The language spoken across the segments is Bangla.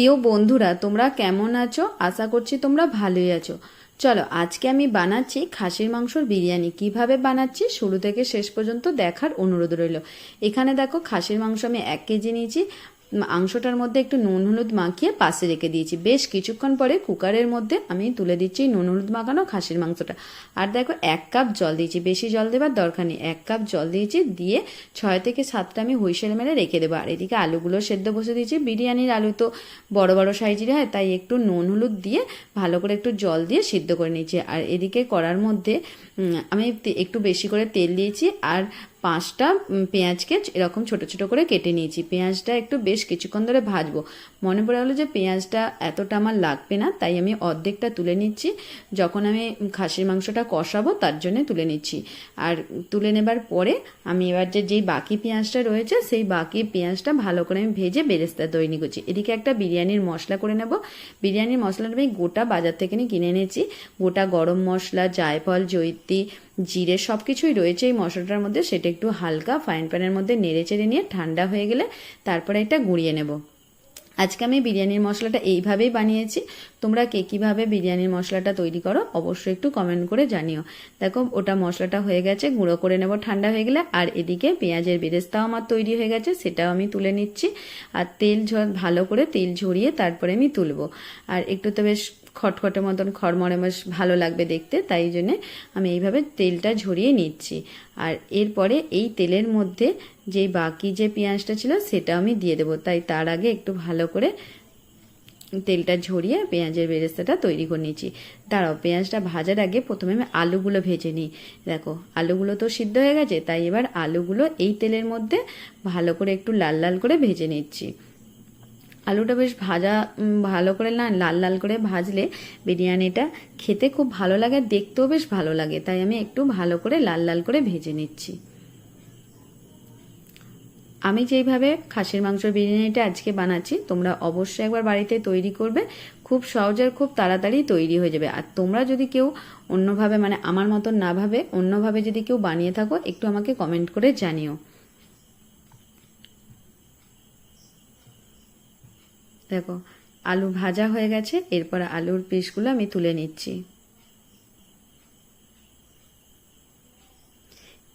প্রিয় বন্ধুরা, তোমরা কেমন আছো? আশা করছি তোমরা ভালোই আছো। চলো, আজকে আমি বানাচ্ছি খাসির মাংসর বিরিয়ানি। কীভাবে বানাচ্ছি? শুরু থেকে শেষ পর্যন্ত দেখার অনুরোধ রইল। এখানে দেখো, খাসির মাংস আমি এক কেজি নিয়েছি। মাংসটার মধ্যে একটু নুন হলুদ মাখিয়ে পাশে রেখে দিয়েছি। বেশ কিছুক্ষণ পরে কুকারের মধ্যে আমি তুলে দিচ্ছি নুন হলুদ মাখানো খাসির মাংসটা। আর দেখো, এক কাপ জল দিয়েছি। বেশি জল দেবার দরকার নেই। এক কাপ জল দিয়েছি, দিয়ে ছয় থেকে সাতটা আমি হুইসেল মেরে রেখে দেবো। আর এদিকে আলুগুলো সেদ্ধ বসে দিয়েছি। বিরিয়ানির আলু তো বড় বড় সাইজের হয়, তাই একটু নুন হলুদ দিয়ে ভালো করে একটু জল দিয়ে সিদ্ধ করে নিয়েছি। আর এদিকে করার মধ্যে আমি একটু বেশি করে তেল দিয়েছি। আর পাঁচটা পেঁয়াজকে এরকম ছোট ছোট করে কেটে নিয়েছি। পেঁয়াজটা একটু বেশ কিছুক্ষণ ধরে ভাজবো। মনে পড়ে হলো যে পেঁয়াজটা এতটা আমার লাগবে না, তাই আমি অর্ধেকটা তুলে নিচ্ছি। যখন আমি খাসির মাংসটা কষাবো, তার জন্য তুলে নিচ্ছি। আর তুলে নেবার পরে আমি এবার যে, যেই বাকি পেঁয়াজটা রয়েছে, সেই বাকি পেঁয়াজটা ভালো করে আমি ভেজে বেরেস্তা তৈরি করছি এদিকে একটা বিরিয়ানির মশলা করে নেব। বিরিয়ানির মশলাটা আমি গোটা বাজার থেকে কিনে এনেছি। গোটা গরম মশলা, জায়ফল জৈত্রী জিরে সব কিছুই রয়েছে এই মশলাটার মধ্যে, সেটা একটু হালকা ফাইন প্যানের মধ্যে নেড়ে চেড়ে নিয়ে ঠান্ডা হয়ে গেলে তারপরে এটা গুঁড়িয়ে নেব। আজকে আমি বিরিয়ানির মশলাটা এইভাবেই বানিয়েছি। তোমরা কে কীভাবে বিরিয়ানির মশলাটা তৈরি করো অবশ্যই একটু কমেন্ট করে জানিও। দেখো, ওটা মশলাটা হয়ে গেছে, গুঁড়ো করে নেব, ঠান্ডা হয়ে গেলে। আর এদিকে পেঁয়াজের বেরেস্তাও আমার তৈরি হয়ে গেছে, সেটাও আমি তুলে নিচ্ছি। আর তেল ঝ- ভালো করে তেল ঝরিয়ে তারপরে আমি তুলবো। আর একটু তো বেশ খটখটে মতন খড়মড়ে বেশ ভালো লাগবে দেখতে, তাই জন্যে আমি এইভাবে তেলটা ঝরিয়ে নিচ্ছি। আর এরপরে এই তেলের মধ্যে যে বাকি যে পেঁয়াজটা ছিল সেটা আমি দিয়ে দেবো। তাই তার আগে একটু ভালো করে তেলটা ঝরিয়ে পেঁয়াজের বেরেস্তাটা তৈরি করে নিয়েছি দাঁড়াও, পেঁয়াজটা ভাজার আগে প্রথমে আমি আলুগুলো ভেজে নিই। দেখো, আলুগুলো তো সিদ্ধ হয়ে গেছে, তাই এবার আলুগুলো এই তেলের মধ্যে ভালো করে একটু লাল লাল করে ভেজে নিচ্ছি। আলুটা বেশ ভাজা ভালো করে না, লাল লাল করে ভাজলে বিরিয়ানিটা খেতে খুব ভালো লাগে দেখতেও বেশ ভালো লাগে। তাই আমি একটু ভালো করে লাল লাল করে ভেজে নিচ্ছি। আমি যেইভাবে খাসির মাংস বিরিয়ানিটা আজকে বানাচ্ছি, তোমরা অবশ্যই একবার বাড়িতে তৈরি করবে। খুব সহজ আর খুব তাড়াতাড়ি তৈরি হয়ে যাবে। আর তোমরা যদি কেউ অন্যভাবে মানে আমার মতন না ভাবে, অন্যভাবে যদি কেউ বানিয়ে থাকো, একটু আমাকে কমেন্ট করে জানিও। দেখো, আলু ভাজা হয়ে গেছে, এরপর আলুর পিসগুলো আমি তুলে নিচ্ছি।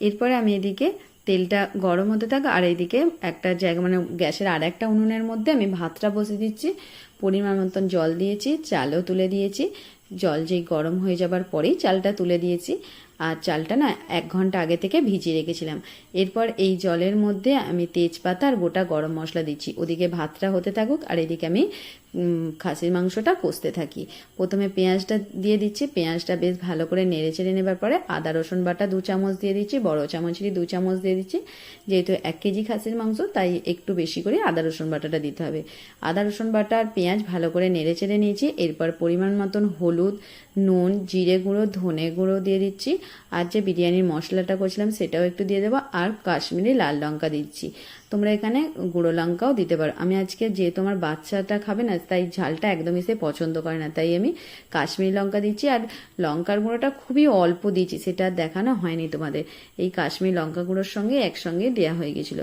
এরপরে আমি এদিকে তেলটা গরম হতে থাক, আর এইদিকে একটা জায়গা মানে গ্যাসের আর একটা উনুনের মধ্যে আমি ভাতটা বসে দিচ্ছি। পরিমাণ মতন জল দিয়েছি, চালও তুলে দিয়েছি। জল যেই গরম হয়ে যাবার পরেই চালটা তুলে দিয়েছি। আর চালটা না এক ঘণ্টা আগে থেকে ভিজিয়ে রেখেছিলাম। এরপর এই জলের মধ্যে আমি তেজপাতা আর গোটা গরম মশলা দিচ্ছি। ওদিকে ভাতটা হতে থাকুক আর এদিকে আমি খাসির মাংসটা কষতে থাকি। প্রথমে পেঁয়াজটা দিয়ে দিচ্ছি। পেঁয়াজটা বেশ ভালো করে নেড়ে চেড়ে নেবার পরে আদা, রসুন বাটা দু চামচ দিয়ে দিচ্ছি, বড় চামচেরই দু চামচ দিয়ে দিচ্ছি। যেহেতু এক কেজি খাসির মাংস, তাই একটু বেশি করে আদা, রসুন বাটাটা দিতে হবে। আদা, রসুন বাটা আর পেঁয়াজ ভালো করে নেড়ে চেড়ে নিয়েছি। এরপর পরিমাণ মতন হলুদ, নুন, জিরে গুঁড়ো, ধনে গুঁড়ো দিয়ে দিচ্ছি। আর যে বিরিয়ানির মশলাটা করছিলাম সেটাও একটু দিয়ে দেবো। আর কাশ্মীরি লাল লঙ্কা দিচ্ছি। তোমরা এখানে গুঁড়ো লঙ্কাও দিতে পারো। আমি আজকে যে তোমার বাচ্চাটা খাবে না, তাই ঝালটা একদমই সে পছন্দ করে না। তাই আমি কাশ্মীরি লঙ্কা দিচ্ছি, আর লঙ্কার গুঁড়োটা খুবই অল্প দিয়েছি সেটা দেখানো হয়নি তোমাদের। এই কাশ্মীরি লঙ্কা গুঁড়োর সঙ্গে একসঙ্গে দেওয়া হয়ে গেছিল।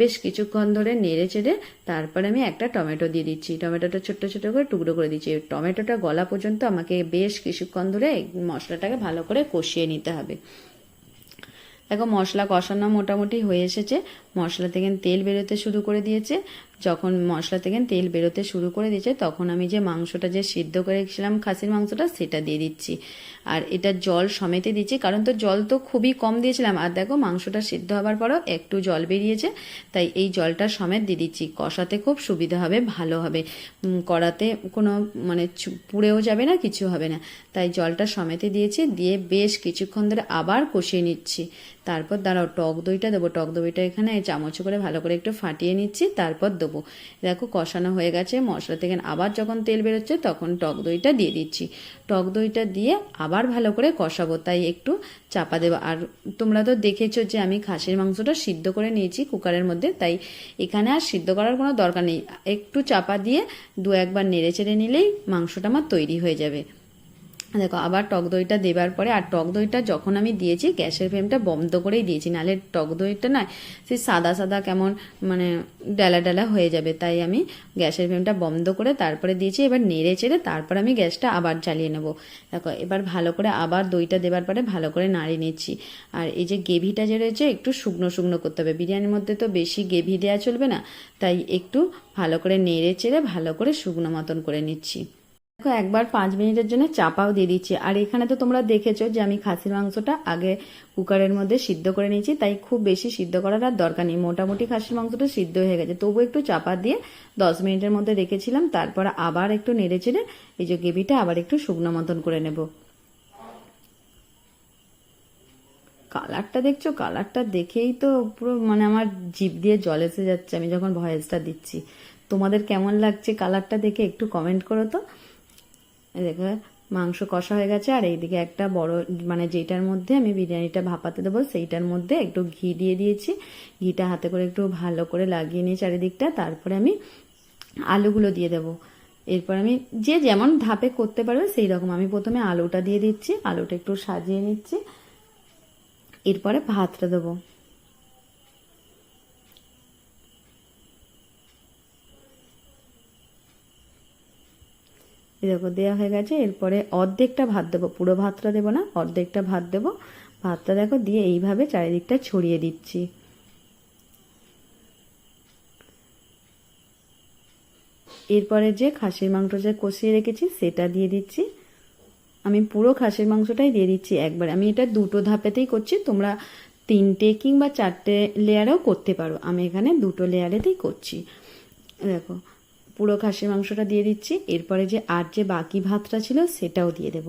বেশ কিছুক্ষণ ধরে নেড়ে চেড়ে তারপরে আমি একটা টমেটো দিয়ে দিচ্ছি। টমেটোটা ছোট্ট ছোট করে টুকরো করে দিচ্ছি। টমেটোটা গলা পর্যন্ত আমাকে বেশ কিছুক্ষণ ধরে মশলাটাকে ভালো করে কষিয়ে নিতে হবে। দেখো মশলা কষানো মোটামুটি হয়ে এসেছে। মশলা থেকে তেল বেরোতে শুরু করে দিয়েছে। যখন মশলা থেকে তেল বেরোতে শুরু করে দিয়েছে, তখন আমি যে মাংসটা যে সিদ্ধ করে রেখেছিলাম খাসির মাংসটা, সেটা দিয়ে দিচ্ছি। আর এটা জল সমেতে দিচ্ছি, কারণ তো জল তো খুবই কম দিয়েছিলাম। আর দেখো, মাংসটা সিদ্ধ হবার পরও একটু জল বেরিয়েছে, তাই এই জলটা সমেত দিয়ে দিচ্ছি। কষাতে খুব সুবিধা হবে, ভালো হবে। কড়াতে কোনো মানে পুড়েও যাবে না, কিছু হবে না। তাই জলটা সমেতে দিয়েছি, দিয়ে বেশ কিছুক্ষণ ধরে আবার কষিয়ে নিচ্ছি। তারপর দাঁড়াও, টক দইটা দেবো। টক দইটা এখানে চামচ করে ভালো করে একটু ফাটিয়ে নিচ্ছি, তারপর দেবো। দেখো কষানো হয়ে গেছে, মশলা থেকে আবার যখন তেল বেরোচ্ছে তখন টক দইটা দিয়ে দিচ্ছি। টক দইটা দিয়ে আবার ভালো করে কষাবো, তাই একটু চাপা দেবো। আর তোমরা তো দেখেছ যে আমি খাসির মাংসটা সিদ্ধ করে নিয়েছি কুকারের মধ্যে, তাই এখানে আর সিদ্ধ করার কোনো দরকার নেই। একটু চাপা দিয়ে দু একবার নেড়ে চেড়ে নিলেই মাংসটা আমার তৈরি হয়ে যাবে। দেখো, আবার টক দইটা দেবার পরে, আর টক দইটা যখন আমি দিয়েছি, গ্যাসের ফ্লেমটা বন্ধ করেই দিয়েছি। নাহলে টক দইটা না সেই সাদা সাদা কেমন মানে ডালা ডালা হয়ে যাবে। তাই আমি গ্যাসের ফ্লেমটা বন্ধ করে তারপরে দিয়েছি, এবার নেড়ে চেড়ে তারপর আমি গ্যাসটা আবার জ্বালিয়ে নেব। দেখো, এবার ভালো করে আবার দইটা দেবার পরে ভালো করে নাড়িয়ে নিচ্ছি। আর এই যে গ্রেভিটা যে রয়েছে, একটু শুকনো শুকনো করতে হবে। বিরিয়ানির মধ্যে তো বেশি গ্রেভি দেওয়া চলবে না, তাই একটু ভালো করে নেড়ে চেড়ে ভালো করে শুকনো মতন করে নিচ্ছি। দেখো একবার পাঁচ মিনিটের জন্য চাপাও দিয়ে দিচ্ছি। আর এখানে তো তোমরা দেখেছ যে আমি খাসির মাংসটা আগে কুকারের মধ্যে সিদ্ধ করে নিয়েছি, তাই খুব বেশি সিদ্ধ করার আর দরকার নেই। মোটামুটি খাসির মাংসটা সিদ্ধ হয়ে গেছে। তবু একটু চাপা দিয়ে দশ মিনিটের মধ্যে রেখেছিলাম, তারপর আবার একটু নেড়ে চেড়ে এই যে গ্রেভিটা আবার একটু শুকনো মতন করে নেব। কালারটা দেখছ? কালারটা দেখেই তো পুরো মানে আমার জিভ দিয়ে জল এসে যাচ্ছে, আমি যখন ভয়েসটা দিচ্ছি। তোমাদের কেমন লাগছে কালারটা দেখে একটু কমেন্ট করো তো। দেখো, মাংস কষা হয়ে গেছে, আর এইদিকে একটা বড় মানে যেটার মধ্যে আমি বিরিয়ানিটা ভাপাতে দেবো, সেইটার মধ্যে একটু ঘি দিয়ে দিয়েছি। ঘিটা হাতে করে একটু ভালো করে লাগিয়ে নিয়ে চারিদিকটা, তারপরে আমি আলুগুলো দিয়ে দেবো। এরপর আমি যে যেমন ধাপে করতে পারবে, সেই রকম আমি প্রথমে আলুটা দিয়ে দিচ্ছি, আলুটা একটু সাজিয়ে নিচ্ছি। এরপরে ভাতটা দেবো। দেখো দেওয়া হয়ে গেছে। এরপরে অর্ধেকটা ভাত দেবো। পুরো ভাতটা দেবো না, অর্ধেকটা ভাত দেবো। ভাতটা দেখো, দিয়ে এইভাবে চারিদিকটা ছড়িয়ে দিচ্ছি। এরপরে যে খাসির মাংসটা কষিয়ে রেখেছি, সেটা দিয়ে দিচ্ছি। আমি পুরো খাসির মাংসটাই দিয়ে দিচ্ছি একবার। আমি এটা দুটো ধাপেতেই করছি। তোমরা তিনটে কিংবা চারটে লেয়ারেও করতে পারো। আমি এখানে দুটো লেয়ারেতেই করছি। দেখো পুরো খাসির মাংসটা দিয়ে দিচ্ছি। এরপরে যে আর যে বাকি ভাতটা ছিল সেটাও দিয়ে দেব।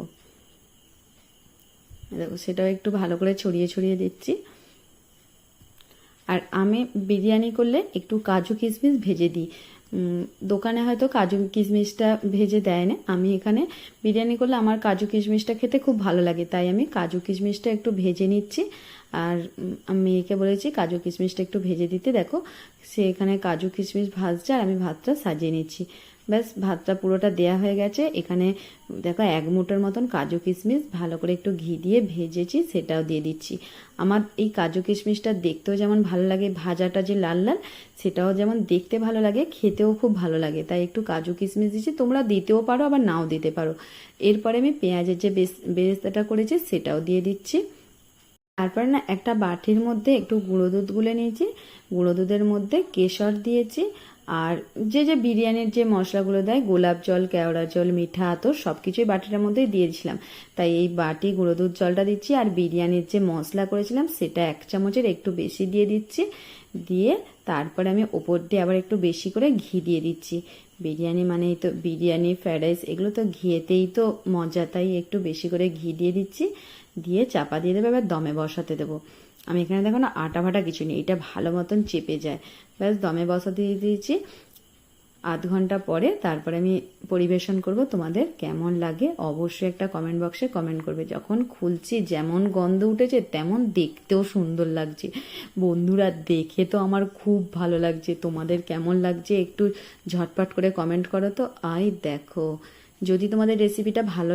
দেখো, সেটাও একটু ভালো করে ছড়িয়ে ছড়িয়ে দিচ্ছি। আর আমি বিরিয়ানি করলে একটু কাজু কিশমিশ ভেজে দিই। দোকানে হয়তো কাজু কিশমিশটা ভেজে দেয় না আমি এখানে বিরিয়ানি করলে আমার কাজু কিশমিশটা খেতে খুব ভালো লাগে, তাই আমি কাজু কিশমিশটা একটু ভেজে নিচ্ছি। আর মেয়েকে বলেছি কাজু কিশমিশটা একটু ভেজে দিতে। দেখো, সে এখানে কাজু কিশমিশ ভাজছে আর আমি ভাতটা সাজিয়ে নিচ্ছি। ব্যাস, ভাতটা পুরোটা দেয়া হয়ে গেছে। এখানে দেখো, এক মুঠোর মতন কাজু কিশমিশ, ভালো করে একটু ঘি দিয়ে ভেজেছি, সেটাও দিয়ে দিচ্ছি। আমার এই কাজু কিশমিশটা দেখতেও যেমন ভালো লাগে, ভাজাটা যে লাল লাল, সেটাও যেমন দেখতে ভালো লাগে, খেতেও খুব ভালো লাগে। তাই একটু কাজু কিশমিশ দিচ্ছি, তোমরা দিতেও পারো, আবার নাও দিতে পারো। এরপরে আমি পেঁয়াজের যে বেরেস্তাটা করেছি, সেটাও দিয়ে দিচ্ছি। তারপর না, একটা বাটির মধ্যে একটু গুঁড়ো দুধ গুলে নিয়েছি। গুঁড়ো দুধের মধ্যে কেশর দিয়েছি। আর যে যে বিরিয়ানির যে মশলাগুলো দেয়, গোলাপ জল, কেওড়া জল, মিঠা, আতর সব কিছুই বাটিটার মধ্যেই দিয়েছিলাম তাই এই বাটি, গুঁড়ো দুধ, জলটা দিচ্ছি আর বিরিয়ানির যে মশলা করেছিলাম, সেটা এক চামচের একটু বেশি দিয়ে দিচ্ছি। দিয়ে তারপরে আমি ওপর দিয়ে আবার একটু বেশি করে ঘি দিয়ে দিচ্ছি। বিরিয়ানি মানেই তো বিরিয়ানি ফ্রায়েড রাইস, এগুলো তো ঘিয়েতেই তো মজা, তাই একটু বেশি করে ঘি দিয়ে দিচ্ছি। দিয়ে চাপা দিয়ে দেবো, এবার দমে বসাতে দেবো। আমি এখানে দেখো না আটা ফাটা কিছু নেই, এটা ভালো মতন চেপে যায়। ব্যাস, দমে বসা দিয়ে দিয়েছি। আধ ঘণ্টা পরে তারপরে আমি পরিবেশন করব, তোমাদের কেমন লাগে অবশ্যই একটা কমেন্ট বক্সে কমেন্ট করবে। যখন খুলছি, যেমন গন্ধ উঠেছে, তেমন দেখতেও সুন্দর লাগছে। বন্ধুরা, দেখে তো আমার খুব ভালো লাগছে। তোমাদের কেমন লাগছে একটু ঝটপট করে কমেন্ট করো তো। আই দেখো, যদি তোমাদের রেসিপিটা ভালো